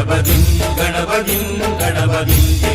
கணபதிங் கணபதிங் கணபதிங்